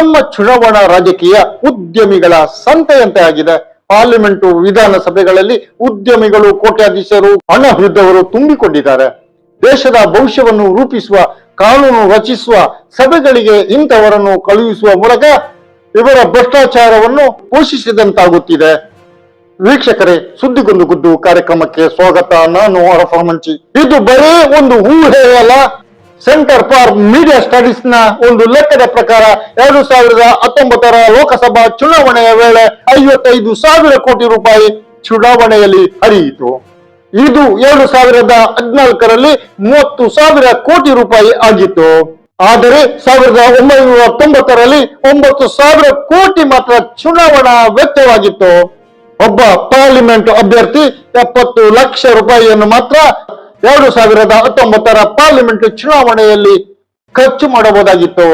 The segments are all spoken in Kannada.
ನಮ್ಮ ಚುನಾವಣಾ ರಾಜಕೀಯ ಉದ್ಯಮಿಗಳ ಸಂತೆಯಂತೆ ಆಗಿದೆ. ಪಾರ್ಲಿಮೆಂಟ್ ವಿಧಾನಸಭೆಗಳಲ್ಲಿ ಉದ್ಯಮಿಗಳು, ಕೋಟ್ಯಾಧೀಶರು ಹಣ ಹಿಡಿದವರು ತುಂಬಿಕೊಂಡಿದ್ದಾರೆ. ದೇಶದ ಭವಿಷ್ಯವನ್ನು ರೂಪಿಸುವ, ಕಾನೂನು ರಚಿಸುವ, ಸಭೆಗಳಿಗೆ ಇಂಥವರನ್ನು ಕಳುಹಿಸುವ ಮೂಲಕ ಇವರ ಭ್ರಷ್ಟಾಚಾರವನ್ನು ಪೋಷಿಸಿದಂತಾಗುತ್ತಿದೆ. ವೀಕ್ಷಕರೇ, ಸುದ್ದಿಗೊಂದು ಗುದ್ದು ಕಾರ್ಯಕ್ರಮಕ್ಕೆ ಸ್ವಾಗತ. ನಾನು ಅರಫ ಮಂಚಿ. ಇದು ಬರೀ ಒಂದು ಊಹೆ ಅಲ್ಲ ಸೆಂಟರ್ ಫಾರ್ ಮೀಡಿಯಾ ಸ್ಟಡೀಸ್ನ ಒಂದು ಲೆಕ್ಕದ ಪ್ರಕಾರ ಎರಡು ಸಾವಿರದ ಹತ್ತೊಂಬತ್ತರ ಲೋಕಸಭಾ ಚುನಾವಣೆಯ ವೇಳೆ ಐವತ್ತೈದು ಸಾವಿರ ಕೋಟಿ ರೂಪಾಯಿ ಚುನಾವಣೆಯಲ್ಲಿ ಹರಿಯಿತು. ಇದು ಎರಡು ಸಾವಿರದ ಹದಿನಾಲ್ಕರಲ್ಲಿ ಮೂವತ್ತು ಸಾವಿರ ಕೋಟಿ ರೂಪಾಯಿ ಆಗಿತ್ತು. ಆದರೆ ಸಾವಿರದ ಒಂಬೈನೂರ ತೊಂಬತ್ತರಲ್ಲಿ ಒಂಬತ್ತು ಸಾವಿರ ಕೋಟಿ ಮಾತ್ರ ಚುನಾವಣಾ ವೆಚ್ಚವಾಗಿತ್ತು. ಒಬ್ಬ ಪಾರ್ಲಿಮೆಂಟ್ ಅಭ್ಯರ್ಥಿ ಎಪ್ಪತ್ತು ಲಕ್ಷ ರೂಪಾಯಿಯನ್ನು ಮಾತ್ರ ಎರಡು ಸಾವಿರದ ಹತ್ತೊಂಬತ್ತರ ಪಾರ್ಲಿಮೆಂಟ್ ಚುನಾವಣೆಯಲ್ಲಿ ಖರ್ಚು ಮಾಡಬಹುದಾಗಿತ್ತು.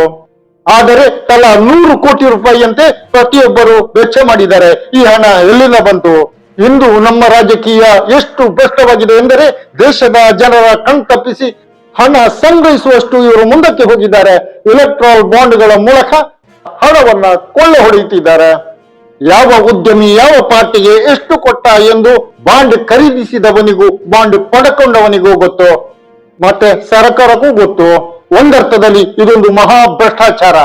ಆದರೆ ತಲಾ ನೂರು ಕೋಟಿ ರೂಪಾಯಿಯಂತೆ ಪ್ರತಿಯೊಬ್ಬರು ವೆಚ್ಚ ಮಾಡಿದ್ದಾರೆ. ಈ ಹಣ ಎಲ್ಲಿಂದ ಬಂತು? ಇಂದು ನಮ್ಮ ರಾಜಕೀಯ ಎಷ್ಟು ಭ್ರಷ್ಟವಾಗಿದೆ ಎಂದರೆ ದೇಶದ ಜನರ ಕಣ್ತಪ್ಪಿಸಿ ಹಣ ಸಂಗ್ರಹಿಸುವಷ್ಟು ಇವರು ಮುಂದಕ್ಕೆ ಹೋಗಿದ್ದಾರೆ. ಎಲೆಕ್ಟ್ರಾಲ್ ಬಾಂಡ್ಗಳ ಮೂಲಕ ಹಣವನ್ನ ಕೊಳ್ಳೆ ಹೊಡೆಯುತ್ತಿದ್ದಾರೆ. ಯಾವ ಉದ್ಯಮಿ ಯಾವ ಪಾರ್ಟಿಗೆ ಎಷ್ಟು ಕೊಟ್ಟ ಎಂದು ಬಾಂಡ್ ಖರೀದಿಸಿದವನಿಗೂ ಬಾಂಡ್ ಪಡ್ಕೊಂಡವನಿಗೂ ಗೊತ್ತು. ಮತ್ತೆ ಸರ್ಕಾರಕ್ಕೂ ಗೊತ್ತು. ಒಂದರ್ಥದಲ್ಲಿ ಇದೊಂದು ಮಹಾ ಭ್ರಷ್ಟಾಚಾರ.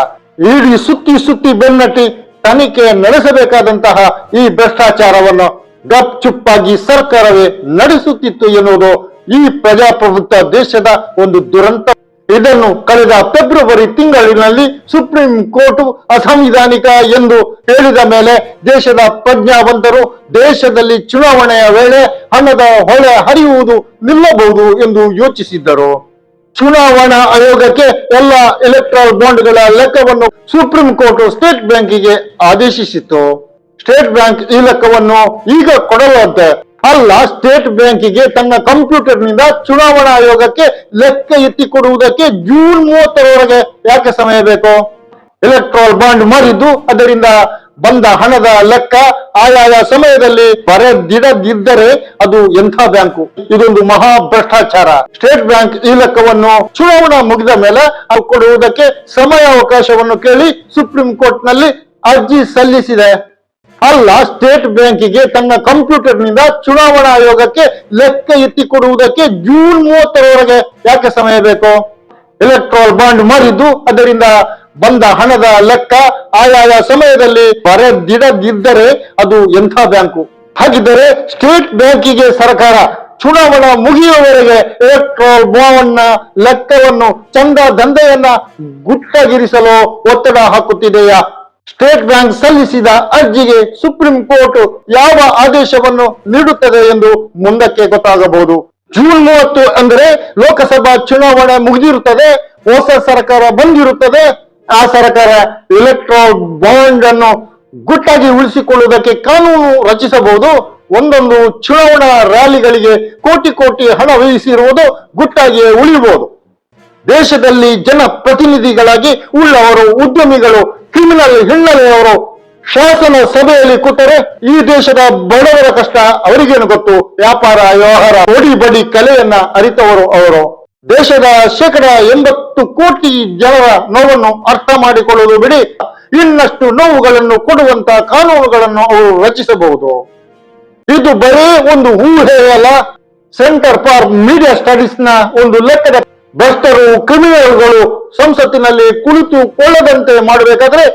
ಇಡೀ ಸುತ್ತಿ ಸುತ್ತಿ ಬೆನ್ನಟ್ಟಿ ತನಿಖೆ ನಡೆಸಬೇಕಾದಂತಹ ಈ ಭ್ರಷ್ಟಾಚಾರವನ್ನು ಗಪ್ ಚುಪ್ಪಾಗಿ ಸರ್ಕಾರವೇ ನಡೆಸುತ್ತಿತ್ತು ಎನ್ನುವುದು ಈ ಪ್ರಜಾಪ್ರಭುತ್ವ ದೇಶದ ಒಂದು ದುರಂತ ಇದನ್ನು ಕಳೆದ ಫೆಬ್ರವರಿ ತಿಂಗಳಿನಲ್ಲಿ ಸುಪ್ರೀಂ ಕೋರ್ಟ್ ಅಸಂವಿಧಾನಿಕ ಎಂದು ಹೇಳಿದ ಮೇಲೆ ದೇಶದ ಪ್ರಜ್ಞಾವಂತರು ದೇಶದಲ್ಲಿ ಚುನಾವಣೆಯ ವೇಳೆ ಹಣದ ಹೊಳೆ ಹರಿಯುವುದು ನಿಲ್ಲಬಹುದು ಎಂದು ಯೋಚಿಸಿದ್ದರು. ಚುನಾವಣಾ ಆಯೋಗಕ್ಕೆ ಎಲ್ಲ ಎಲೆಕ್ಟ್ರಾಲ್ ಬಾಂಡ್ಗಳ ಲೆಕ್ಕವನ್ನು ಸುಪ್ರೀಂ ಕೋರ್ಟ್ ಸ್ಟೇಟ್ ಬ್ಯಾಂಕಿಗೆ ಆದೇಶಿಸಿತ್ತು. ಸ್ಟೇಟ್ ಬ್ಯಾಂಕ್ ಈ ಲೆಕ್ಕವನ್ನು ಈಗ ಕೊಡಲಂತೆ ಅಲ್ಲ ಸ್ಟೇಟ್ ಬ್ಯಾಂಕಿಗೆ ತನ್ನ ಕಂಪ್ಯೂಟರ್ನಿಂದ ಚುನಾವಣಾ ಆಯೋಗಕ್ಕೆ ಲೆಕ್ಕ ಎತ್ತಿಕೊಡುವುದಕ್ಕೆ ಜೂನ್ ಮೂವತ್ತರವರೆಗೆ ಯಾಕೆ ಸಮಯ ಬೇಕು? ಎಲೆಕ್ಟ್ರಾಲ್ ಬಾಂಡ್ ಮಾಡಿದ್ದು ಅದರಿಂದ ಬಂದ ಹಣದ ಲೆಕ್ಕ ಆಯಾಯ ಸಮಯದಲ್ಲಿ ಬರೆದಿಡದಿದ್ದರೆ ಅದು ಎಂಥ ಬ್ಯಾಂಕು? ಇದೊಂದು ಮಹಾ ಭ್ರಷ್ಟಾಚಾರ. ಸ್ಟೇಟ್ ಬ್ಯಾಂಕ್ ಈ ಲೆಕ್ಕವನ್ನು ಚುನಾವಣಾ ಮುಗಿದ ಮೇಲೆ ಕೊಡುವುದಕ್ಕೆ ಸಮಯಾವಕಾಶವನ್ನು ಕೇಳಿ ಸುಪ್ರೀಂ ಕೋರ್ಟ್ನಲ್ಲಿ ಅರ್ಜಿ ಸಲ್ಲಿಸಿದೆ. ಅಲ್ಲ ಸ್ಟೇಟ್ ಬ್ಯಾಂಕಿಗೆ ತನ್ನ ಕಂಪ್ಯೂಟರ್ನಿಂದ ಚುನಾವಣಾ ಆಯೋಗಕ್ಕೆ ಲೆಕ್ಕ ಎತ್ತಿಕೊಡುವುದಕ್ಕೆ ಜೂನ್ ಮೂವತ್ತರವರೆಗೆ ಯಾಕೆ ಸಮಯ ಬೇಕು? ಎಲೆಕ್ಟ್ರಾಲ್ ಬಾಂಡ್ ಮಾಡಿದ್ದು ಅದರಿಂದ ಬಂದ ಹಣದ ಲೆಕ್ಕ ಆಯಾಯ ಸಮಯದಲ್ಲಿ ಬರೆದಿಡದಿದ್ದರೆ ಅದು ಎಂಥ ಬ್ಯಾಂಕು? ಹಾಗಿದ್ದರೆ ಸ್ಟೇಟ್ ಬ್ಯಾಂಕಿಗೆ ಸರ್ಕಾರ ಚುನಾವಣಾ ಮುಗಿಯುವವರೆಗೆ ಎಲೆಕ್ಟ್ರಾಲ್ ಬಾಂಡ್ನ ಲೆಕ್ಕವನ್ನು ಚಂದ ದಂಧೆಯನ್ನ ಗುಟ್ಟಗಿರಿಸಲು ಒತ್ತಡ ಹಾಕುತ್ತಿದೆಯಾ? ಸ್ಟೇಟ್ ಬ್ಯಾಂಕ್ ಸಲ್ಲಿಸಿದ ಅರ್ಜಿಗೆ ಸುಪ್ರೀಂ ಕೋರ್ಟ್ ಯಾವ ಆದೇಶವನ್ನು ನೀಡುತ್ತದೆ ಎಂದು ಮುಂದಕ್ಕೆ ಗೊತ್ತಾಗಬಹುದು. ಜೂನ್ ಮೂವತ್ತು ಅಂದರೆ ಲೋಕಸಭಾ ಚುನಾವಣೆ ಮುಗಿದಿರುತ್ತದೆ, ಹೊಸ ಸರ್ಕಾರ ಬಂದಿರುತ್ತದೆ, ಆ ಸರ್ಕಾರ ಎಲೆಕ್ಟ್ರಾ ಬಾಂಡ್ ಅನ್ನು ಗುಟ್ಟಾಗಿ ಉಳಿಸಿಕೊಳ್ಳುವುದಕ್ಕೆ ಕಾನೂನು ರಚಿಸಬಹುದು. ಒಂದೊಂದು ಚುನಾವಣಾ ರ್ಯಾಲಿಗಳಿಗೆ ಕೋಟಿ ಕೋಟಿ ಹಣ ವಹಿಸಿರುವುದು ಗುಟ್ಟಾಗಿಯೇ ಉಳಿಯಬಹುದು. ದೇಶದಲ್ಲಿ ಜನಪ್ರತಿನಿಧಿಗಳಾಗಿ ಉಳ್ಳವರು, ಉದ್ಯಮಿಗಳು ಕ್ರಿಮಿನಲ್ ಹಿನ್ನೆಲೆಯವರು ಶಾಸನ ಸಭೆಯಲ್ಲಿ ಕೊಟ್ಟರೆ ಈ ದೇಶದ ಬಡವರ ಕಷ್ಟ ಅವರಿಗೇನು ಗೊತ್ತು? ವ್ಯಾಪಾರ, ವ್ಯವಹಾರ ಬಡಿ ಬಡಿ ಕಲೆಯನ್ನ ಅರಿತವರು ಅವರು. ದೇಶದ ಶೇಕಡ ಎಂಬತ್ತು ಕೋಟಿ ಜನರ ನೋವನ್ನು ಅರ್ಥ ಮಾಡಿಕೊಳ್ಳುವುದು ಬಿಡಿ. ಇನ್ನಷ್ಟು ನೋವುಗಳನ್ನು ಕೊಡುವಂತ ಕಾನೂನುಗಳನ್ನು ಅವರು ರಚಿಸಬಹುದು. ಇದು ಬರೀ ಒಂದು ಊಹೆ ಅಲ್ಲ, ಸೆಂಟರ್ ಫಾರ್ ಮೀಡಿಯಾ ಸ್ಟಡೀಸ್ನ ಒಂದು ಲೆಕ್ಕದ ಭ್ರಷ್ಟರು, ಕ್ರಿಮಿನಲ್ಗಳು ಸಂಸತ್ತಿನಲ್ಲಿ ಕುಳಿತು ಕೊಳ್ಳದಂತೆ ಮಾಡಬೇಕಾದ್ರೆ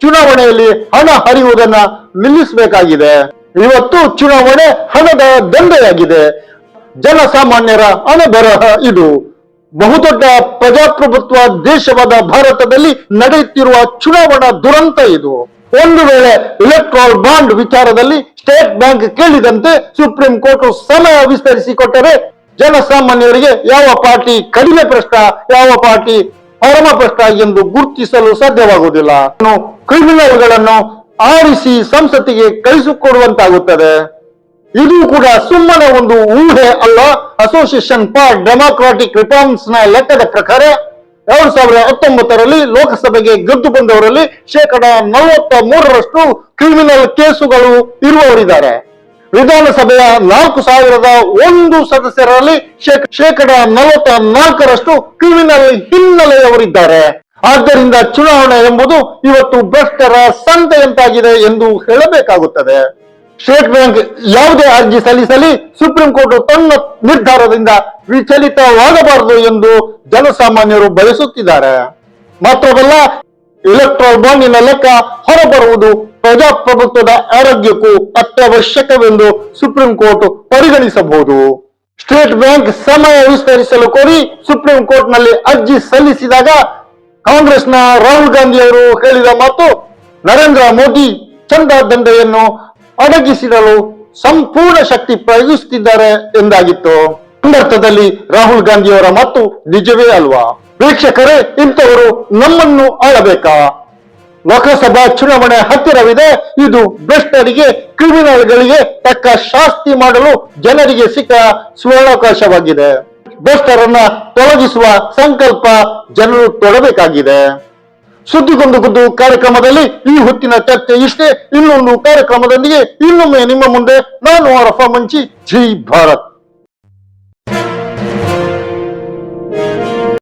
ಚುನಾವಣೆಯಲ್ಲಿ ಹಣ ಹರಿಯುವುದನ್ನ ನಿಲ್ಲಿಸಬೇಕಾಗಿದೆ. ಇವತ್ತು ಚುನಾವಣೆ ಹಣದ ದಂಧೆಯಾಗಿದೆ. ಜನಸಾಮಾನ್ಯರ ಹಣಬರಹ ಇದು. ಬಹುದೊಡ್ಡ ಪ್ರಜಾಪ್ರಭುತ್ವ ದೇಶವಾದ ಭಾರತದಲ್ಲಿ ನಡೆಯುತ್ತಿರುವ ಚುನಾವಣಾ ದುರಂತ ಇದು. ಒಂದು ವೇಳೆ ಇಲೆಕ್ಟ್ರಾಲ್ ಬಾಂಡ್ ವಿಚಾರದಲ್ಲಿ ಸ್ಟೇಟ್ ಬ್ಯಾಂಕ್ ಕೇಳಿದಂತೆ ಸುಪ್ರೀಂ ಕೋರ್ಟ್ ಸಮಯ ವಿಸ್ತರಿಸಿಕೊಟ್ಟರೆ ಜನಸಾಮಾನ್ಯರಿಗೆ ಯಾವ ಪಾರ್ಟಿ ಕಡಿಮೆ ಭ್ರಷ್ಟ, ಯಾವ ಪಾರ್ಟಿ ಪರಮ ಪ್ರಶ್ನ ಎಂದು ಗುರುತಿಸಲು ಸಾಧ್ಯವಾಗುವುದಿಲ್ಲ. ಕ್ರಿಮಿನಲ್ಗಳನ್ನು ಆರಿಸಿ ಸಂಸತ್ತಿಗೆ ಕಳಿಸಿಕೊಡುವಂತಾಗುತ್ತದೆ. ಇದು ಕೂಡ ಸುಮ್ಮನೆ ಒಂದು ಊಹೆ ಅಲ್ಲ. ಅಸೋಸಿಯೇಷನ್ ಫಾರ್ ಡೆಮಾಕ್ರಾಟಿಕ್ ರಿಫಾರ್ಮ್ಸ್ನ ಲೆಕ್ಕದ ಪ್ರಕಾರ ಎರಡ್ ಸಾವಿರದ ಹತ್ತೊಂಬತ್ತರಲ್ಲಿ ಲೋಕಸಭೆಗೆ ಗೆದ್ದು ಬಂದವರಲ್ಲಿ ಶೇಕಡ ನಲವತ್ತ ಮೂರರಷ್ಟು ಕ್ರಿಮಿನಲ್ ಕೇಸುಗಳು ಇರುವವರಿದ್ದಾರೆ. ವಿಧಾನಸಭೆಯ ನಾಲ್ಕು ಸಾವಿರದ ಒಂದು ಸದಸ್ಯರಲ್ಲಿ ಶೇಕ- ಶೇಕಡ ನಲವತ್ತ ನಾಲ್ಕರಷ್ಟು ಕ್ರಿಮಿನಲ್ ಹಿನ್ನೆಲೆಯವರಿದ್ದಾರೆ. ಆದ್ದರಿಂದ ಚುನಾವಣೆ ಎಂಬುದು ಇವತ್ತು ಭ್ರಷ್ಟರ ಸಂತೆಯಂತಾಗಿದೆ ಎಂದು ಹೇಳಬೇಕಾಗುತ್ತದೆ. ಸ್ಟೇಟ್ ಬ್ಯಾಂಕ್ ಯಾವುದೇ ಅರ್ಜಿ ಸಲ್ಲಿಸಲಿ ಸುಪ್ರೀಂ ಕೋರ್ಟ್ ತನ್ನ ನಿರ್ಧಾರದಿಂದ ವಿಚಲಿತವಾಗಬಾರದು ಎಂದು ಜನಸಾಮಾನ್ಯರು ಬಯಸುತ್ತಿದ್ದಾರೆ. ಮಾತ್ರವಲ್ಲ ಇಲೆಕ್ಟ್ರಾಲ್ ಬಾಂಡಿನ ಲೆಕ್ಕ ಹೊರಬರುವುದು ಪ್ರಜಾಪ್ರಭುತ್ವದ ಆರೋಗ್ಯಕ್ಕೂ ಅತ್ಯವಶ್ಯಕವೆಂದು ಸುಪ್ರೀಂ ಕೋರ್ಟ್ ಪರಿಗಣಿಸಬಹುದು. ಸ್ಟೇಟ್ ಬ್ಯಾಂಕ್ ಸಮಯ ವಿಸ್ತರಿಸಲು ಕೋರಿ ಸುಪ್ರೀಂ ಕೋರ್ಟ್ನಲ್ಲಿ ಅರ್ಜಿ ಸಲ್ಲಿಸಿದಾಗ ಕಾಂಗ್ರೆಸ್ನ ರಾಹುಲ್ ಗಾಂಧಿ ಅವರು ಹೇಳಿದ ಮಾತು ನರೇಂದ್ರ ಮೋದಿ ಚಂದ ದಂಧೆಯನ್ನು ಅಡಗಿಸಿಡಲು ಸಂಪೂರ್ಣ ಶಕ್ತಿ ಪ್ರಯೋಗಿಸುತ್ತಿದ್ದಾರೆ ಎಂದಾಗಿತ್ತು. ಸಂದರ್ಭದಲ್ಲಿ ರಾಹುಲ್ ಗಾಂಧಿಯವರ ಮಾತು ನಿಜವೇ ಅಲ್ವಾ? ವೀಕ್ಷಕರೇ ಇಂಥವರು ನಮ್ಮನ್ನು ಆಳಬೇಕಾ? ಲೋಕಸಭಾ ಚುನಾವಣೆ ಹತ್ತಿರವಿದೆ. ಇದು ಭ್ರಷ್ಟರಿಗೆ, ಕ್ರಿಮಿನಲ್ಗಳಿಗೆ ತಕ್ಕ ಶಾಸ್ತಿ ಮಾಡಲು ಜನರಿಗೆ ಸಿಕ್ಕ ಸುವರ್ಣಾವಕಾಶವಾಗಿದೆ. ಭ್ರಷ್ಟರನ್ನ ತೊಲಗಿಸುವ ಸಂಕಲ್ಪ ಜನರು ತೊಡಬೇಕಾಗಿದೆ. ಸುದ್ದಿಗೊಂದು ಕಾರ್ಯಕ್ರಮದಲ್ಲಿ ಈ ಹೊತ್ತಿನ ಚರ್ಚೆ ಇಷ್ಟೇ. ಇನ್ನೊಂದು ಕಾರ್ಯಕ್ರಮದೊಂದಿಗೆ ಇನ್ನೊಮ್ಮೆ ನಿಮ್ಮ ಮುಂದೆ ನಾನು ಅರಫ ಮಂಚಿ. ಜೈ ಭಾರತ್.